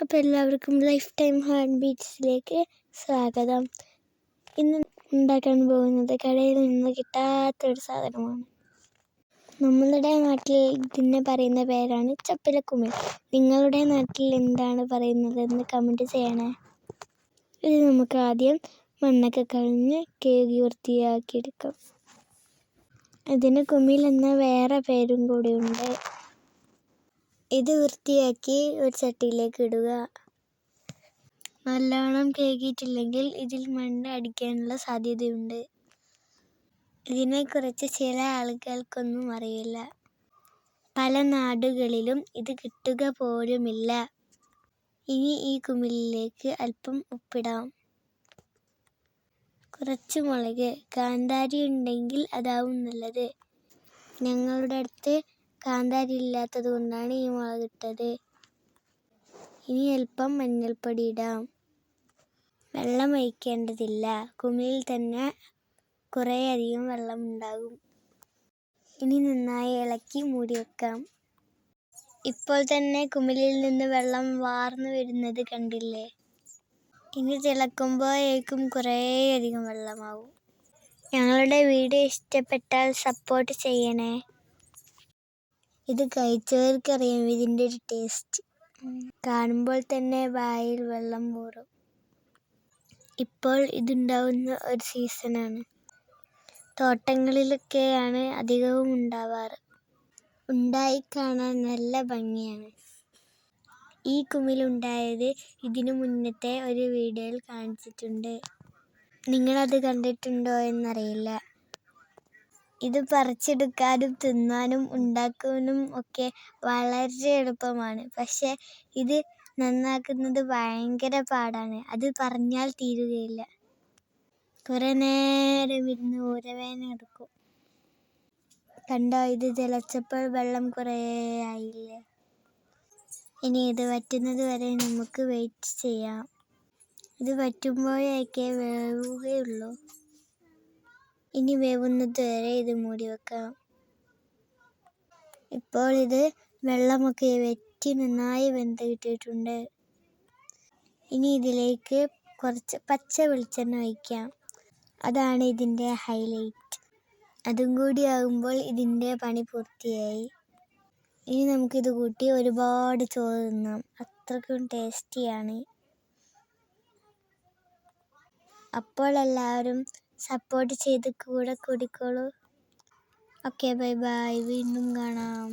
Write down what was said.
അപ്പോൾ എല്ലാവർക്കും life time heart ബീറ്റ്സിലേക്ക് സ്വാഗതം. ഇന്ന് ഉണ്ടാക്കാൻ പോകുന്നത് കടയിൽ നിന്ന് കിട്ടാത്ത ഒരു സാധനമാണ്. നമ്മളുടെ നാട്ടിൽ ഇതിനെ പറയുന്ന പേരാണ് ചപ്പിലക്കുമിൾ നിങ്ങളുടെ നാട്ടിൽ എന്താണ് പറയുന്നതെന്ന് കമന്റ് ചെയ്യണേ. ഇത് നമുക്ക് ആദ്യം മണ്ണൊക്കെ കളഞ്ഞ് കേകി വൃത്തിയാക്കിയെടുക്കാം. ഇതിന് കുമ്മിൽ എന്ന വേറെ പേരും കൂടിയുണ്ട് ഇത് വൃത്തിയാക്കി ഒരു ചട്ടിയിലേക്ക് ഇടുക. നല്ലോണം കേകിയിട്ടില്ലെങ്കിൽ ഇതിൽ മണ്ണ് അടിക്കാനുള്ള സാധ്യതയുണ്ട്. ഇതിനെക്കുറിച്ച് ചില ആളുകൾക്കൊന്നും അറിയില്ല. പല നാടുകളിലും ഇത് കിട്ടുക പോലുമില്ല. ഇനി ഈ കുമിളിലേക്ക് അല്പം ഉപ്പിടാം. കുറച്ച് മുളക് കാന്താരി ഉണ്ടെങ്കിൽ അതാവും നല്ലത്. ഞങ്ങളുടെ അടുത്ത് കാന്താരി ഇല്ലാത്തത് കൊണ്ടാണ് ഈ മുളക് ഇട്ടത്. ഇനി അല്പം മഞ്ഞൾപ്പൊടി ഇടാം. വെള്ളം ഒഴിക്കേണ്ടതില്ല. കുമിളിൽ തന്നെ കുറേയധികം വെള്ളം ഉണ്ടാകും. ഇനി നന്നായി ഇളക്കി മൂടി വെക്കാം. ഇപ്പോൾ തന്നെ കുമിളിൽ നിന്ന് വെള്ളം വാർന്നു വരുന്നത് കണ്ടില്ലേ? ഇനി തിളക്കുമ്പോഴേക്കും കുറേയധികം വെള്ളമാവും. ഞങ്ങളുടെ വീഡിയോ ഇഷ്ടപ്പെട്ടാൽ സപ്പോർട്ട് ചെയ്യണേ. ഇത് കഴിച്ചവർക്കറിയാം ഇതിന്റെ ഒരു ടേസ്റ്റ് കാണുമ്പോൾ തന്നെ വായിൽ വെള്ളം പോറും ഇപ്പോൾ ഇതുണ്ടാവുന്ന ഒരു സീസണാണ് തോട്ടങ്ങളിലൊക്കെയാണ് അധികവും ഉണ്ടാവാറ്. ഉണ്ടായി കാണാൻ നല്ല ഭംഗിയാണ്. ഈ കുമിലുണ്ടായത് ഇതിനു മുന്നത്തെ ഒരു വീഡിയോയിൽ കാണിച്ചിട്ടുണ്ട്. നിങ്ങളത് കണ്ടിട്ടുണ്ടോ എന്നറിയില്ല. ഇത് പറിച്ചെടുക്കാനും തിന്നാനും ഉണ്ടാക്കാനും ഒക്കെ വളരെ എളുപ്പമാണ്. പക്ഷേ ഇത് നന്നാക്കുന്നത് ഭയങ്കര പാടാണ്. അത് പറഞ്ഞാൽ തീരുകയില്ല. കുറേ നേരം ഇരുന്ന് ഊരവേന എടുക്കും. കണ്ടോ ഇത് തിളച്ചപ്പോൾ വെള്ളം കുറേ ആയില്ലേ? ഇനി ഇത് വറ്റുന്നത് വരെ നമുക്ക് വെയിറ്റ് ചെയ്യാം. ഇത് വറ്റുമ്പോഴേക്കേ വേവുകയുള്ളൂ. ഇനി വേവുന്നത് വരെ ഇത് മൂടി വെക്കാം ഇപ്പോൾ ഇത് വെള്ളമൊക്കെ വെറ്റി നന്നായി വെന്ത് കിട്ടിയിട്ടുണ്ട്. ഇനി ഇതിലേക്ക് കുറച്ച് പച്ച വെളിച്ചെണ്ണ ഒഴിക്കാം. അതാണ് ഇതിന്റെ ഹൈലൈറ്റ്. അതും കൂടി ആകുമ്പോൾ ഇതിന്റെ പണി പൂർത്തിയായി. ഇനി നമുക്കിത് കൂട്ടി ഒരുപാട് ചോറ് തിന്നാം. അത്രക്കും ടേസ്റ്റിയാണ്. അപ്പോൾ എല്ലാവരും സപ്പോർട്ട് ചെയ്ത് കൂടെ കൂടിക്കോളൂ. ഓക്കെ ബൈ ബൈ വീണ്ടും കാണാം.